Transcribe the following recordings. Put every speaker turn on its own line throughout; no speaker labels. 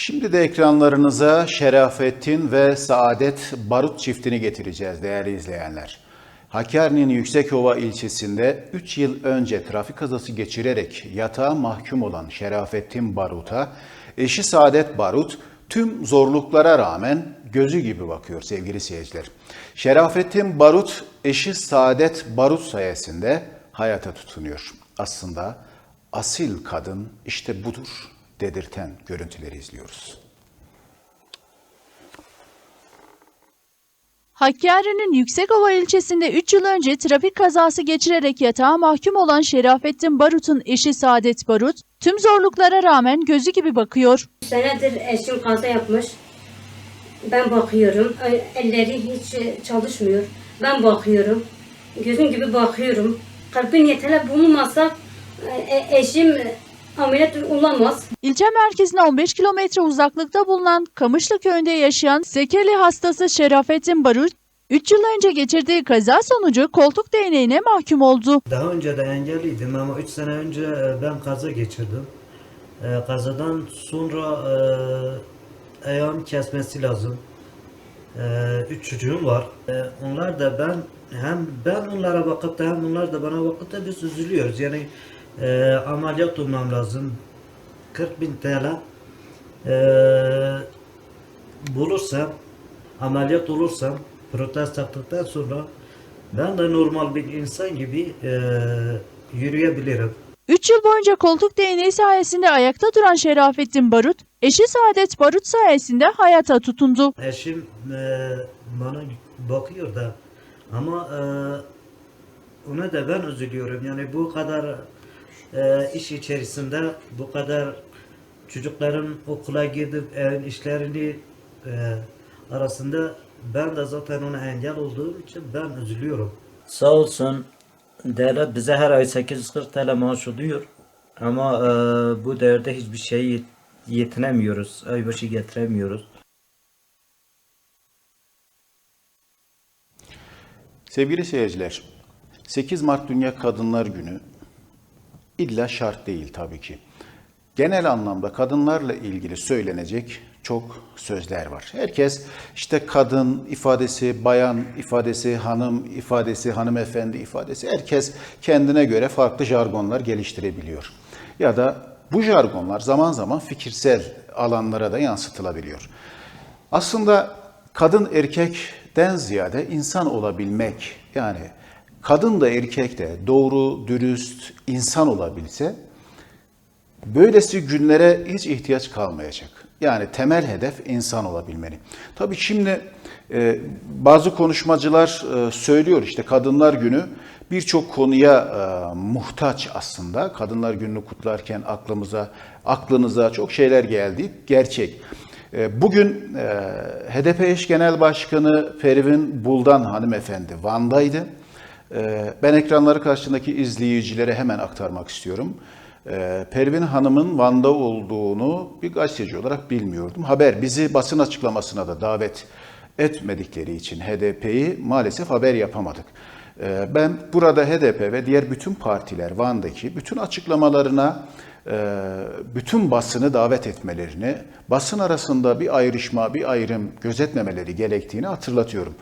Şimdi de ekranlarınıza Şerafettin ve Saadet Barut çiftini getireceğiz değerli izleyenler. Hakkari'nin Yüksekova ilçesinde 3 yıl önce trafik kazası geçirerek yatağa mahkum olan Şerafettin Barut'a eşi Saadet Barut tüm zorluklara rağmen gözü gibi bakıyor sevgili seyirciler. Şerafettin Barut eşi Saadet Barut sayesinde hayata tutunuyor. Aslında asil kadın işte budur dedirten görüntüleri izliyoruz.
Hakkari'nin Yüksekova ilçesinde 3 yıl önce trafik kazası geçirerek yatağa mahkum olan Şerafettin Barut'un eşi Saadet Barut, tüm zorluklara rağmen gözü gibi bakıyor.
senedir eşim kaza yapmış. Ben bakıyorum. Elleri hiç çalışmıyor. Ben bakıyorum. Gözüm gibi bakıyorum. Kalbin yeterli bulunmasa e, eşim ameliyat olamaz.
İlçe merkezine 15 kilometre uzaklıkta bulunan Kamışlı köyünde yaşayan Sekeli hastası Şerafettin Barut, 3 yıl önce geçirdiği kaza sonucu koltuk değneğine mahkum oldu.
Daha önce de engelliydim ama 3 sene önce e, ben kaza geçirdim. E, Kazadan sonra e, ayağım kesmesi lazım. 3 çocuğum var. E, Onlar da ben hem ben onlara bakıp da hem onlar da bana bakıp da biz üzülüyoruz. Yani e, ameliyat olmam lazım. 40 bin TL e, bulursam ameliyat olursam protez taktıktan sonra ben de normal bir insan gibi e, yürüyebilirim.
3 yıl boyunca koltuk değneği sayesinde ayakta duran Şerafettin Barut, eşi Saadet Barut sayesinde hayata tutundu.
Eşim e, bana bakıyor da ama e, ona da ben üzülüyorum. Yani bu kadar e, iş içerisinde bu kadar çocukların okula gidip evin işlerini e, arasında ben de zaten ona engel olduğum için ben üzülüyorum. Sağ olsun devlet bize her ay 840 TL maaş ödüyor. Ama e, bu devirde hiçbir şey yetinemiyoruz. Aybaşı getiremiyoruz.
Sevgili seyirciler, 8 Mart Dünya Kadınlar Günü illa şart değil tabii ki. Genel anlamda kadınlarla ilgili söylenecek çok sözler var. Herkes işte kadın ifadesi, bayan ifadesi, hanım ifadesi, hanımefendi ifadesi herkes kendine göre farklı jargonlar geliştirebiliyor. Ya da bu jargonlar zaman zaman fikirsel alanlara da yansıtılabiliyor. Aslında kadın erkekten ziyade insan olabilmek yani kadın da erkek de doğru, dürüst insan olabilse böylesi günlere hiç ihtiyaç kalmayacak. Yani temel hedef insan olabilmeli. Tabii şimdi e, bazı konuşmacılar e, söylüyor işte Kadınlar Günü birçok konuya e, muhtaç aslında. Kadınlar Günü'nü kutlarken aklımıza, aklınıza çok şeyler geldi. Gerçek. E, Bugün e, HDP eş genel başkanı Pervin Buldan hanımefendi Van'daydı. E, Ben ekranları karşısındaki izleyicilere hemen aktarmak istiyorum. E, Pervin Hanım'ın Van'da olduğunu bir gazeteci olarak bilmiyordum. Haber bizi basın açıklamasına da davet etmedikleri için HDP'yi maalesef haber yapamadık. E, Ben burada HDP ve diğer bütün partiler Van'daki bütün açıklamalarına bütün basını davet etmelerini, basın arasında bir ayrışma, bir ayrım gözetmemeleri gerektiğini hatırlatıyorum.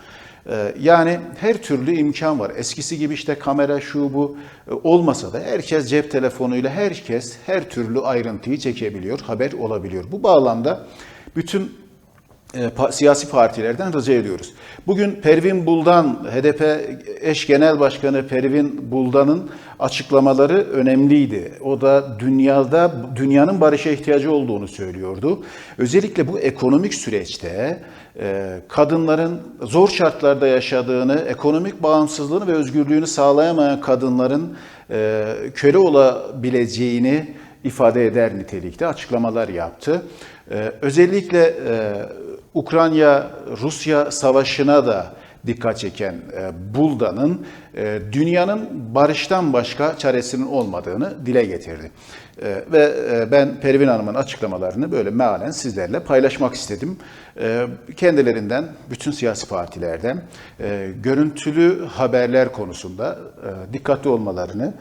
E, Yani her türlü imkan var. Eskisi gibi işte kamera şu bu e, olmasa da herkes cep telefonuyla herkes her türlü ayrıntıyı çekebiliyor, haber olabiliyor. Bu bağlamda bütün siyasi partilerden rica ediyoruz. Bugün Pervin Buldan, HDP eş genel başkanı Pervin Buldan'ın açıklamaları önemliydi. O da dünyada dünyanın barışa ihtiyacı olduğunu söylüyordu. Özellikle bu ekonomik süreçte e, kadınların zor şartlarda yaşadığını, ekonomik bağımsızlığını ve özgürlüğünü sağlayamayan kadınların e, köle olabileceğini ifade eder nitelikte açıklamalar yaptı. Ee, özellikle e, Ukrayna-Rusya savaşına da dikkat çeken e, Bulda'nın e, dünyanın barıştan başka çaresinin olmadığını dile getirdi. E, ve ben Pervin Hanım'ın açıklamalarını böyle mealen sizlerle paylaşmak istedim. Kendilerinden, bütün siyasi partilerden görüntülü haberler konusunda dikkatli olmalarını,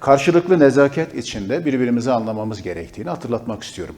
karşılıklı nezaket içinde birbirimizi anlamamız gerektiğini hatırlatmak istiyorum.